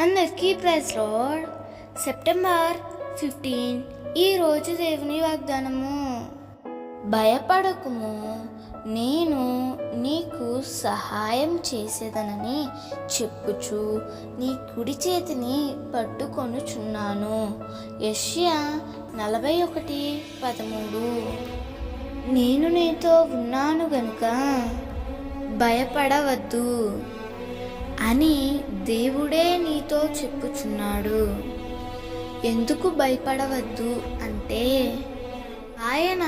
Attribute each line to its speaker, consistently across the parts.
Speaker 1: అందరికీ praise load September fifteen ఈరోజు దేవుని వాగ్దానము. భయపడకుము. నేను నీకు సహాయం చేసేదనని చెప్పుచు నీ కుడి చేతిని పట్టుకొనుచున్నాను. యష్యా నలభై ఒకటి పదమూడు. నేను నీతో ఉన్నాను గనుక భయపడవద్దు. అని దేవుడే నీతో చెప్పుచున్నాడు. ఎందుకు భయపడవద్దు అంటే ఆయన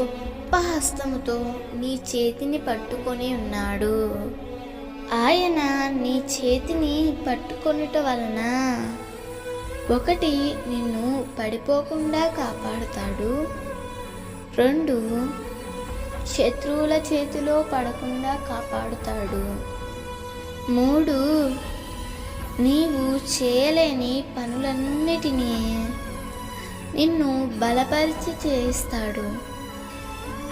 Speaker 1: గొప్ప హస్తముతో నీ చేతిని పట్టుకొని ఉన్నాడు. ఆయన నీ చేతిని పట్టుకొనుట వలన ఒకటి నిన్ను పడిపోకుండా కాపాడుతాడు. రెండు శత్రువుల చేతిలో పడకుండా కాపాడుతాడు. మూడు నీవు చేయలేని పనులన్నిటినీ నిన్ను బలపరిచి చేయిస్తాడు.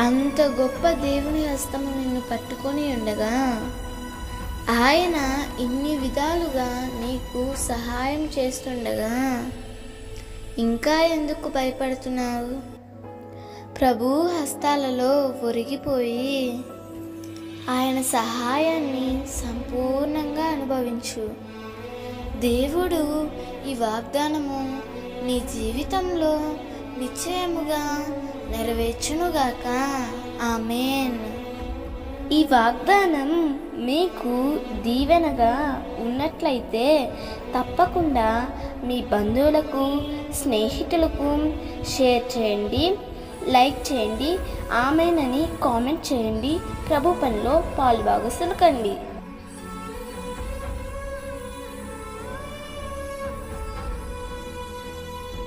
Speaker 1: అంత గొప్ప దేవుని హస్తము నిన్ను పట్టుకొని ఉండగా ఆయన ఇన్ని విధాలుగా నీకు సహాయం చేస్తుండగా ఇంకా ఎందుకు భయపడుతున్నావు? ప్రభు హస్తాలలో ఒరిగిపోయి ఆయన సహాయాన్ని సంపూర్ణంగా అనుభవించు. దేవుడు ఈ వాగ్దానము నీ జీవితంలో నిశ్చయముగా నెరవేర్చునుగాక. ఆమెన్. ఈ వాగ్దానం మీకు దీవెనగా ఉన్నట్లయితే తప్పకుండా మీ బంధువులకు స్నేహితులకు షేర్ చేయండి. లైక్ చేయండి ఆమెనని కామెంట్ చేయండి ప్రభు పనిలో పాలుభాగస్తులు సులకండి.